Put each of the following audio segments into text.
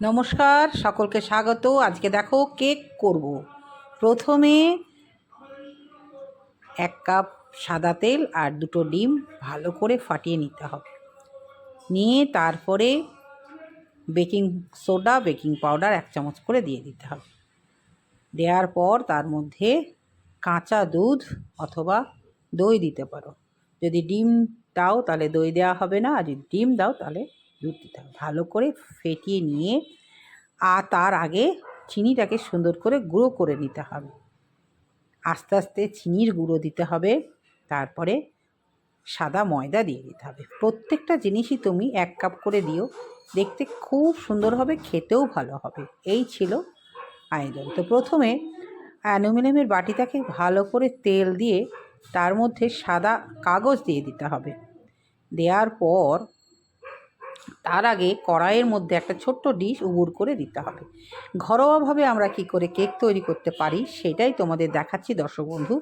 নমস্কার, সকলকে স্বাগত। আজকে দেখো কেক করব। প্রথমে এক কাপ সাদা তেল আর দুটো ডিম ভালো করে ফাটিয়ে নিতে হবে। নিয়ে তারপরে বেকিং সোডা, বেকিং পাউডার এক চামচ করে দিয়ে দিতে হবে। দেওয়ার পর তার মধ্যে কাঁচা দুধ অথবা দই দিতে পারো। যদি ডিম দাও তাহলে দই দেওয়া হবে না, আর যদি ডিম দাও তাহলে দুধ দিতে হবে। ভালো করে ফেটিয়ে নিয়ে আর তার আগে চিনিটাকে সুন্দর করে গুঁড়ো করে নিতে হবে। আস্তে আস্তে চিনির গুঁড়ো দিতে হবে, তারপরে সাদা ময়দা দিয়ে দিতে হবে। প্রত্যেকটা জিনিসই তুমি এক কাপ করে দিও, দেখতে খুব সুন্দর হবে, খেতেও ভালো হবে। এই ছিল আয়োজন। তো প্রথমে অ্যালুমিনিয়ামের বাটিটাকে ভালো করে তেল দিয়ে তার মধ্যে সাদা কাগজ দিয়ে দিতে হবে। দেওয়ার পর তার আগে কড়াইয়ের মধ্যে একটা ছোট্ট ডিশ উবুর করে দিতে হবে। ঘরোয়াভাবে আমরা কি করে কেক তৈরি করতে পারি সেটাই তোমাদের দেখাচ্ছি দর্শক বন্ধু।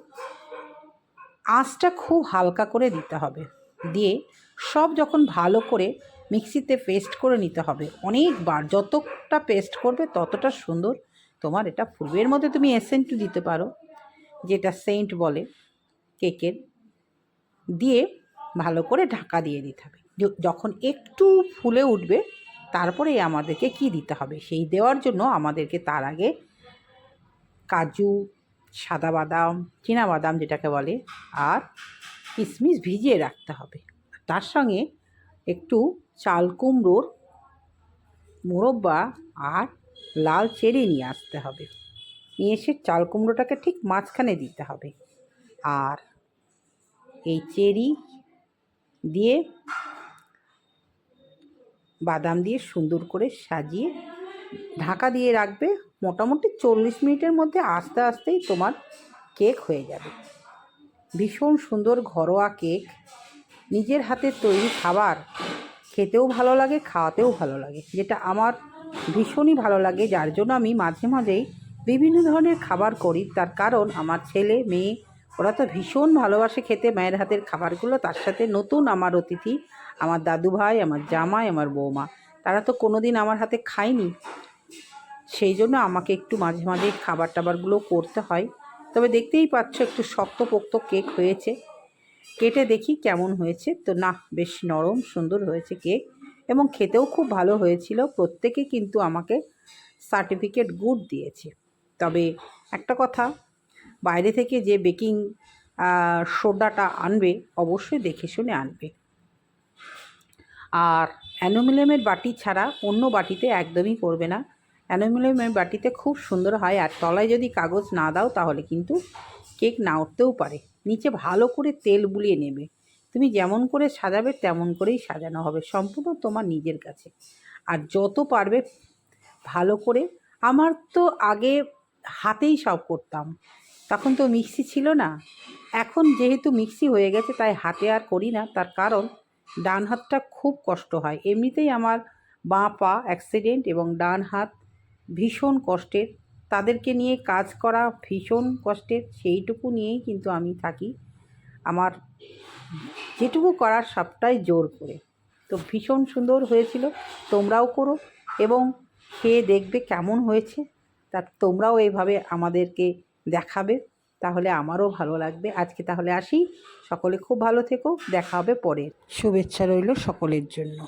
আঁচটা খুব হালকা করে দিতে হবে। দিয়ে সব যখন ভালো করে মিক্সিতে পেস্ট করে নিতে হবে। অনেকবার যতটা পেস্ট করবে ততটা সুন্দর তোমার এটা ফুলবে। মধ্যে তুমি এসেন্টু দিতে পারো, যেটা সেন্ট বলে কেকের। দিয়ে ভালো করে ঢাকা দিয়ে দিতে হবে। যখন একটু ফুলে উঠবে, তারপরে আমাদেরকে কি দিতে হবে? সেই দেওয়ার জন্য আমাদেরকে তার আগে কাজু, সাদা বাদাম, চীনা বাদাম যেটাকে বলে, আর কিশমিশ ভিজিয়ে রাখতে হবে। তার সঙ্গে একটু চাল কুমড়োর মোরব্বা আর লাল চেরি নিয়ে আসতে হবে। নিয়ে এসে চাল কুমড়োটাকে ঠিক মাঝখানে দিতে হবে। আর এই চেরি দিয়ে বাদাম দিয়ে সুন্দর করে সাজিয়ে ঢাকা দিয়ে রাখবে। মোটামুটি চল্লিশ মিনিটের মধ্যে আস্তে আস্তেই তোমার কেক হয়ে যাবে। ভীষণ সুন্দর ঘরোয়া কেক। নিজের হাতের তৈরি খাবার খেতেও ভালো লাগে, খাওয়াতেও ভালো লাগে, যেটা আমার ভীষণই ভালো লাগে। যার জন্য আমি মাঝে মাঝেই বিভিন্ন ধরনের খাবার করি। তার কারণ আমার ছেলে, মেয়ে ওরা তো ভীষণ ভালোবাসে খেতে, মায়ের হাতের খাবারগুলো, তার সাথে নতুন আমার অতিথি, আমার দাদু ভাই, আমার জামাই, আমার বৌমা। তারা তো কোনো দিন আমার হাতে খায়নি। সেই জন্য আমাকে একটু মাঝে মাঝে খাবার টাবারগুলো করতে হয়। তবে দেখতেই পাচ্ছ একটু শক্ত পোক্ত কেক হয়েছে। কেটে দেখি কেমন হয়েছে। তো না, বেশ নরম, সুন্দর হয়েছে কেক এবং খেতেও খুব ভালো হয়েছিল। প্রত্যেকে কিন্তু আমাকে সার্টিফিকেট গুড দিয়েছে। তবে একটা কথা বাইরে থেকে যে বেকিং সোডাটা আনবে, অবশ্যই দেখে শুনে আনবে। আর অ্যালুমিনিয়ামের বাটি ছাড়া অন্য বাটিতে একদমই করবে না। অ্যালুমিনিয়ামের বাটিতে খুব সুন্দর হয়, আর তলায় যদি কাগজ না দাও, তাহলে কিন্তু কেক না উঠতেও পারে। নিচে ভালো করে তেল বুলিয়ে নেবে। তুমি যেমন করে সাজাবে, তেমন করেই সাজানো হবে। সম্পূর্ণ তোমার নিজের কাছে। আর যত পারবে, ভালো করে। আমার তো আগে হাতেই সব করতাম। তখন তো মিক্সি ছিল না। এখন যেহেতু মিক্সি হয়ে গেছে, তাই হাতে আর করি না। তার কারণ ডান হাতটা খুব কষ্ট হয়। এমনিতেই আমার বাঁ পা অ্যাক্সিডেন্ট এবং ডান হাত ভীষণ কষ্টের। তাদেরকে নিয়ে কাজ করা ভীষণ কষ্টের। সেইটুকু নিয়েই কিন্তু আমি থাকি। আমার যেটুকু করার সবটাই জোর করে। তো ভীষণ সুন্দর হয়েছিল। তোমরাও করো এবং খেয়ে দেখবে কেমন হয়েছে। তা তোমরাও এইভাবে আমাদেরকে দেখাবে, তাহলে আমারও ভালো লাগবে। আজকে তাহলে আসি। সকলে খুব ভালো থেকো। দেখা হবে পরে। শুভেচ্ছা রইল সকলের জন্য।